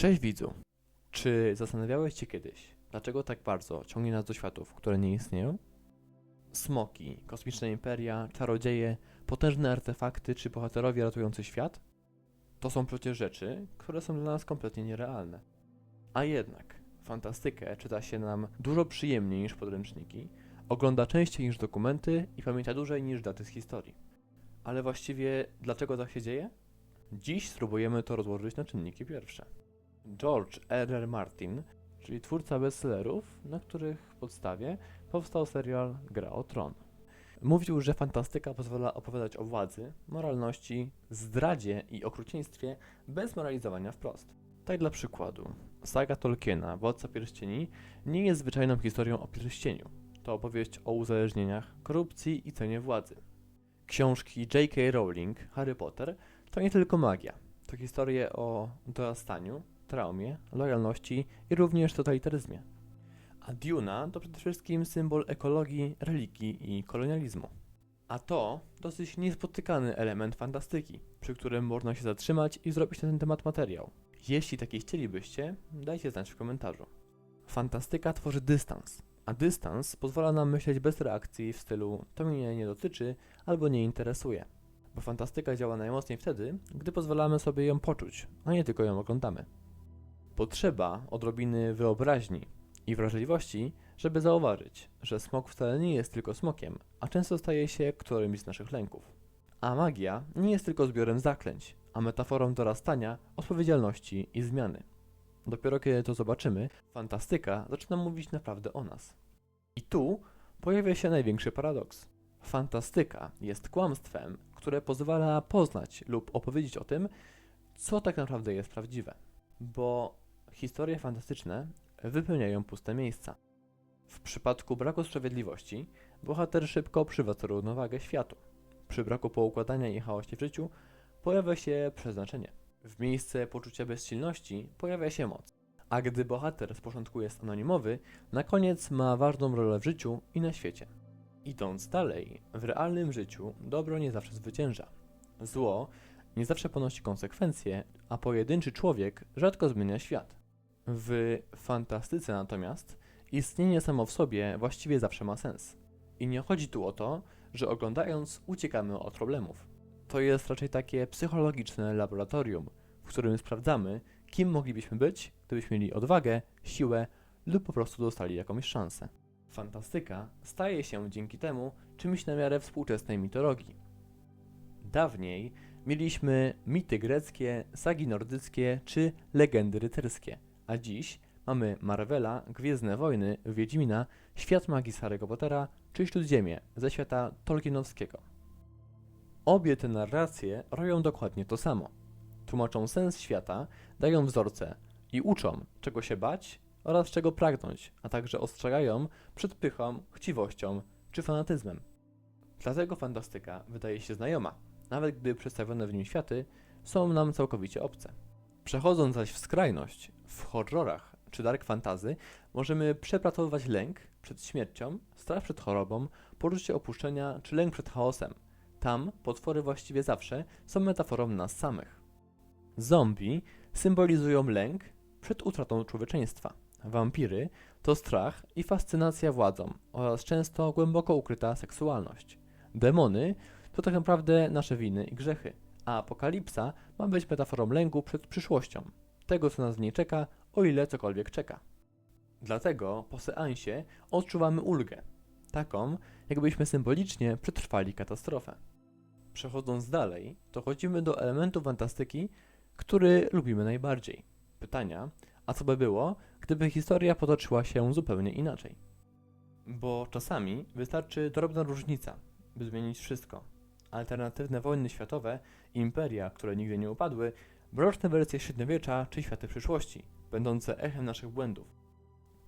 Cześć widzu. Czy zastanawiałeś się kiedyś, dlaczego tak bardzo ciągnie nas do światów, które nie istnieją? Smoki, kosmiczne imperia, czarodzieje, potężne artefakty czy bohaterowie ratujący świat? To są przecież rzeczy, które są dla nas kompletnie nierealne. A jednak, fantastykę czyta się nam dużo przyjemniej niż podręczniki, ogląda częściej niż dokumenty i pamięta dłużej niż daty z historii. Ale właściwie dlaczego tak się dzieje? Dziś spróbujemy to rozłożyć na czynniki pierwsze. George R. R. Martin, czyli twórca bestsellerów, na których podstawie powstał serial Gra o Tron. Mówił, że fantastyka pozwala opowiadać o władzy, moralności, zdradzie i okrucieństwie bez moralizowania wprost. Tak dla przykładu, saga Tolkiena, Władca Pierścieni, nie jest zwyczajną historią o pierścieniu. To opowieść o uzależnieniach, korupcji i cenie władzy. Książki J.K. Rowling, Harry Potter to nie tylko magia. To historie o dorastaniu, traumie, lojalności i również totalitaryzmie. A Duna to przede wszystkim symbol ekologii, religii i kolonializmu. A to dosyć niespotykany element fantastyki, przy którym można się zatrzymać i zrobić na ten temat materiał. Jeśli taki chcielibyście, dajcie znać w komentarzu. Fantastyka tworzy dystans, a dystans pozwala nam myśleć bez reakcji w stylu to mnie nie dotyczy albo nie interesuje. Bo fantastyka działa najmocniej wtedy, gdy pozwalamy sobie ją poczuć, a nie tylko ją oglądamy. Potrzeba odrobiny wyobraźni i wrażliwości, żeby zauważyć, że smok wcale nie jest tylko smokiem, a często staje się którymś z naszych lęków. A magia nie jest tylko zbiorem zaklęć, a metaforą dorastania, odpowiedzialności i zmiany. Dopiero kiedy to zobaczymy, fantastyka zaczyna mówić naprawdę o nas. I tu pojawia się największy paradoks. Fantastyka jest kłamstwem, które pozwala poznać lub opowiedzieć o tym, co tak naprawdę jest prawdziwe. Bo historie fantastyczne wypełniają puste miejsca. W przypadku braku sprawiedliwości, bohater szybko przywraca równowagę światu. Przy braku poukładania i chaosie w życiu pojawia się przeznaczenie. W miejsce poczucia bezsilności pojawia się moc. A gdy bohater z początku jest anonimowy, na koniec ma ważną rolę w życiu i na świecie. Idąc dalej, w realnym życiu dobro nie zawsze zwycięża. Zło nie zawsze ponosi konsekwencje, a pojedynczy człowiek rzadko zmienia świat. W fantastyce natomiast istnienie samo w sobie właściwie zawsze ma sens. I nie chodzi tu o to, że oglądając uciekamy od problemów. To jest raczej takie psychologiczne laboratorium, w którym sprawdzamy, kim moglibyśmy być, gdybyśmy mieli odwagę, siłę lub po prostu dostali jakąś szansę. Fantastyka staje się dzięki temu czymś na miarę współczesnej mitologii. Dawniej mieliśmy mity greckie, sagi nordyckie czy legendy rycerskie, a dziś mamy Marvela, Gwiezdne Wojny, Wiedźmina, Świat Magii z Harry'ego Pottera czy Śródziemie ze świata Tolkienowskiego. Obie te narracje robią dokładnie to samo. Tłumaczą sens świata, dają wzorce i uczą, czego się bać oraz czego pragnąć, a także ostrzegają przed pychą, chciwością czy fanatyzmem. Dlatego fantastyka wydaje się znajoma, nawet gdy przedstawione w nim światy są nam całkowicie obce. Przechodząc zaś w skrajność, w horrorach czy dark fantazy możemy przepracowywać lęk przed śmiercią, strach przed chorobą, poczucie opuszczenia czy lęk przed chaosem. Tam potwory właściwie zawsze są metaforą nas samych. Zombie symbolizują lęk przed utratą człowieczeństwa. Wampiry to strach i fascynacja władzą oraz często głęboko ukryta seksualność. Demony to tak naprawdę nasze winy i grzechy, a apokalipsa ma być metaforą lęku przed przyszłością, tego co nas w niej czeka, o ile cokolwiek czeka. Dlatego po seansie odczuwamy ulgę, taką jakbyśmy symbolicznie przetrwali katastrofę. Przechodząc dalej, dochodzimy do elementu fantastyki, który lubimy najbardziej. Pytania, a co by było, gdyby historia potoczyła się zupełnie inaczej? Bo czasami wystarczy drobna różnica, by zmienić wszystko. Alternatywne wojny światowe, imperia, które nigdy nie upadły, mroczne wersje średniowiecza czy światy przyszłości, będące echem naszych błędów.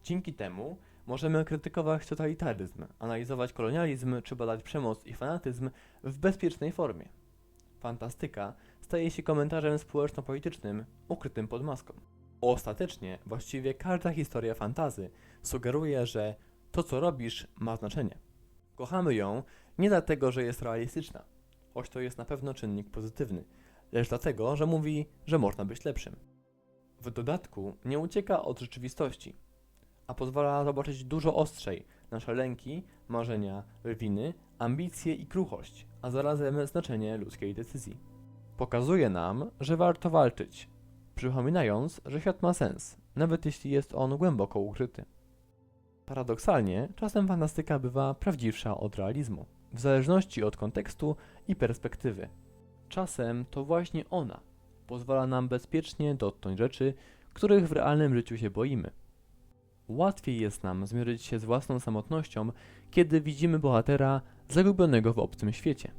Dzięki temu możemy krytykować totalitaryzm, analizować kolonializm czy badać przemoc i fanatyzm w bezpiecznej formie. Fantastyka staje się komentarzem społeczno-politycznym ukrytym pod maską. Ostatecznie właściwie każda historia fantazy sugeruje, że to co robisz ma znaczenie. Kochamy ją nie dlatego, że jest realistyczna, choć to jest na pewno czynnik pozytywny, lecz dlatego, że mówi, że można być lepszym. W dodatku nie ucieka od rzeczywistości, a pozwala zobaczyć dużo ostrzej nasze lęki, marzenia, winy, ambicje i kruchość, a zarazem znaczenie ludzkiej decyzji. Pokazuje nam, że warto walczyć, przypominając, że świat ma sens, nawet jeśli jest on głęboko ukryty. Paradoksalnie, czasem fantastyka bywa prawdziwsza od realizmu, w zależności od kontekstu i perspektywy. Czasem to właśnie ona pozwala nam bezpiecznie dotknąć rzeczy, których w realnym życiu się boimy. Łatwiej jest nam zmierzyć się z własną samotnością, kiedy widzimy bohatera zagubionego w obcym świecie.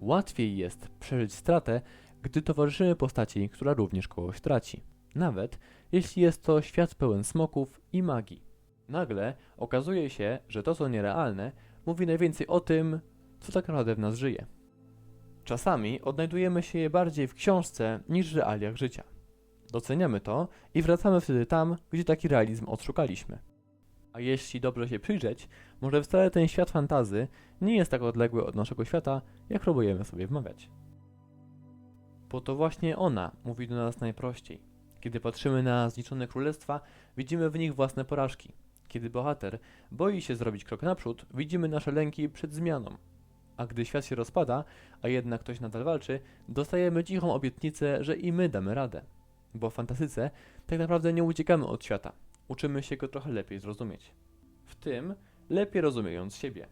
Łatwiej jest przeżyć stratę, gdy towarzyszymy postaci, która również kogoś traci, nawet jeśli jest to świat pełen smoków i magii. Nagle okazuje się, że to co nierealne mówi najwięcej o tym, co tak naprawdę w nas żyje. Czasami odnajdujemy się je bardziej w książce niż w realiach życia. Doceniamy to i wracamy wtedy tam, gdzie taki realizm odszukaliśmy. A jeśli dobrze się przyjrzeć, może wcale ten świat fantazy nie jest tak odległy od naszego świata, jak próbujemy sobie wmawiać. Bo to właśnie ona mówi do nas najprościej. Kiedy patrzymy na zniszczone królestwa, widzimy w nich własne porażki. Kiedy bohater boi się zrobić krok naprzód, widzimy nasze lęki przed zmianą. A gdy świat się rozpada, a jednak ktoś nadal walczy, dostajemy cichą obietnicę, że i my damy radę. Bo w fantastyce tak naprawdę nie uciekamy od świata, uczymy się go trochę lepiej zrozumieć. W tym lepiej rozumiejąc siebie.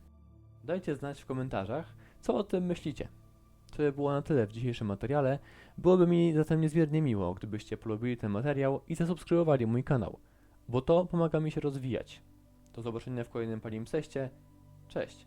Dajcie znać w komentarzach, co o tym myślicie. To by było na tyle w dzisiejszym materiale. Byłoby mi zatem niezmiernie miło, gdybyście polubili ten materiał i zasubskrybowali mój kanał, bo to pomaga mi się rozwijać. Do zobaczenia w kolejnym palimpseście. Cześć!